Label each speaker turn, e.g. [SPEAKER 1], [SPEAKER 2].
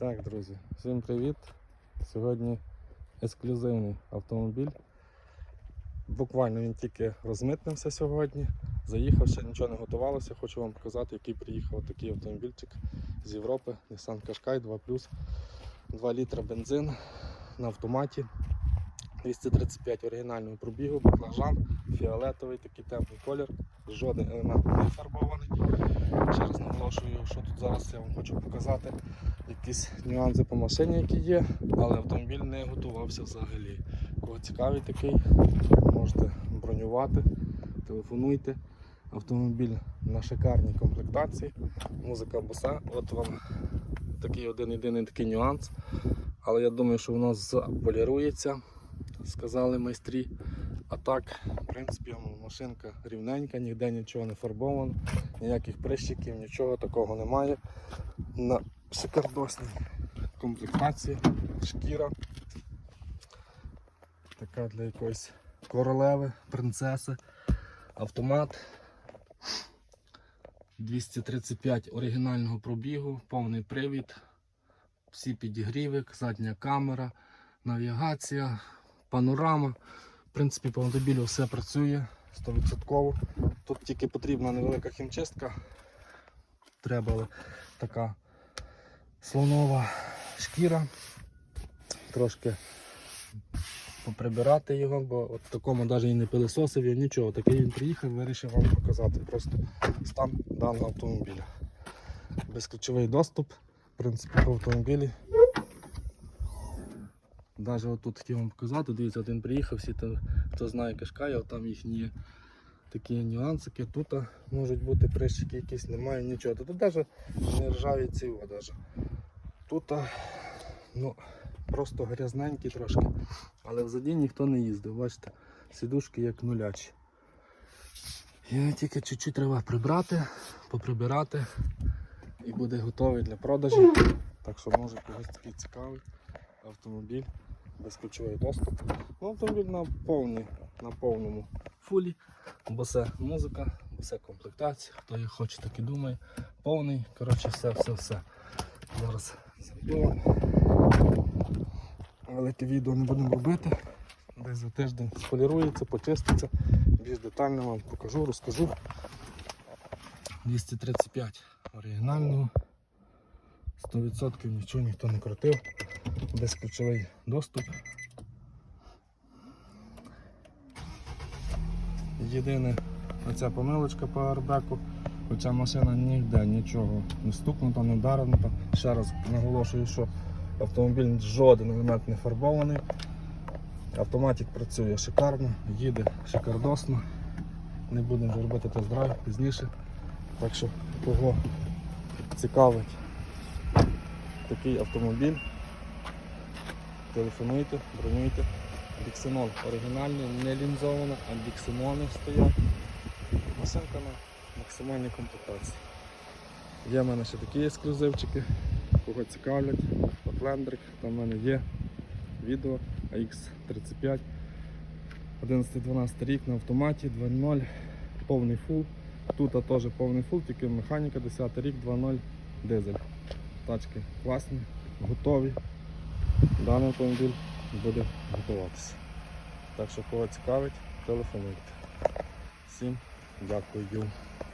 [SPEAKER 1] Так, друзі, всім привіт! Сьогодні ексклюзивний автомобіль. Буквально він тільки розмитнився сьогодні. Заїхав, ще нічого не готувалося. Хочу вам показати, який приїхав такий автомобільчик з Європи. Nissan Qashqai 2 2 літра бензин на автоматі. 235 оригінального пробігу, баклажан, фіолетовий, такий темний колір, жоден елемент не фарбований. Ще раз наголошую, що тут зараз я вам хочу показати якісь нюанси по машині, які є, але автомобіль не готувався взагалі. Кого цікавий такий, можете бронювати, телефонуйте. Автомобіль на шикарній комплектації, музика боса. От вам такий один єдиний такий нюанс. Але я думаю, що воно заполірується, сказали майстрі. А так, в принципі, машинка рівненька, ніде нічого не фарбовано, ніяких прищиків, нічого такого немає. На шикардосній комплектації, шкіра. Така для якоїсь королеви, принцеси, автомат. 235 оригінального пробігу, повний привід, всі підігріви, задня камера, навігація, панорама. В принципі, по автомобілю все працює 100%. Тут тільки потрібна невелика хімчистка. Треба така слонова шкіра. Трошки поприбирати його, бо от такому навіть і не пилисосив я нічого. Такий він приїхав, вирішив вам показати просто стан даного автомобіля. Безключовий доступ, в принципі, по автомобілі. Навіть отут хотів вам показати, дивіться, один приїхав, всі то, хто знає Кашкая, там їхні такі нюансики. Тут можуть бути прищики якісь, немає нічого. Тут навіть не ржаві ці даже. Тут ну, просто грязненькі трошки. Але взаді ніхто не їздив. Бачите, сідушки як нулячі. І тільки чуть-чуть треба прибрати, поприбирати і буде готовий для продажу. Так що може когось такий цікавий автомобіль, безключовий доступ. Ну, автомобіль на, повні, на повному фулі, бо це музика, бо це комплектація, хто їх хоче, так і думає. Повний, коротше, все, все, все. Зараз зробимо. Велике відео не будемо робити. Десь за тиждень сполірується, почиститься. Більш детально вам покажу, розкажу. 235 оригінального. 100% нічого ніхто не крутив. Безключовий доступ. Єдине оця помилочка по аербеку. Хоча машина ніде нічого не стукнута, не вдаренута. Ще раз наголошую, що автомобіль жоден елемент не фарбований. Автоматик працює шикарно, їде шикардосно. Не будемо робити тест-драйв пізніше. Так що кого цікавить такий автомобіль, телефонуйте, бронюйте. Біксенон оригінальний, не лінзовано, а біксенони стоять. Машинка на максимальній комплектації. Є в мене ще такі ексклюзивчики, кого цікавлять, Outlander, там в мене є відео AX35, 11-12 рік на автоматі, 2.0, повний фул. Тут теж повний фул, тільки механіка 10 рік, 2.0 дизель. Тачки класні, готові. Даний автомобіль буде готуватися. Так що кого цікавить, телефонуйте. Всім дякую.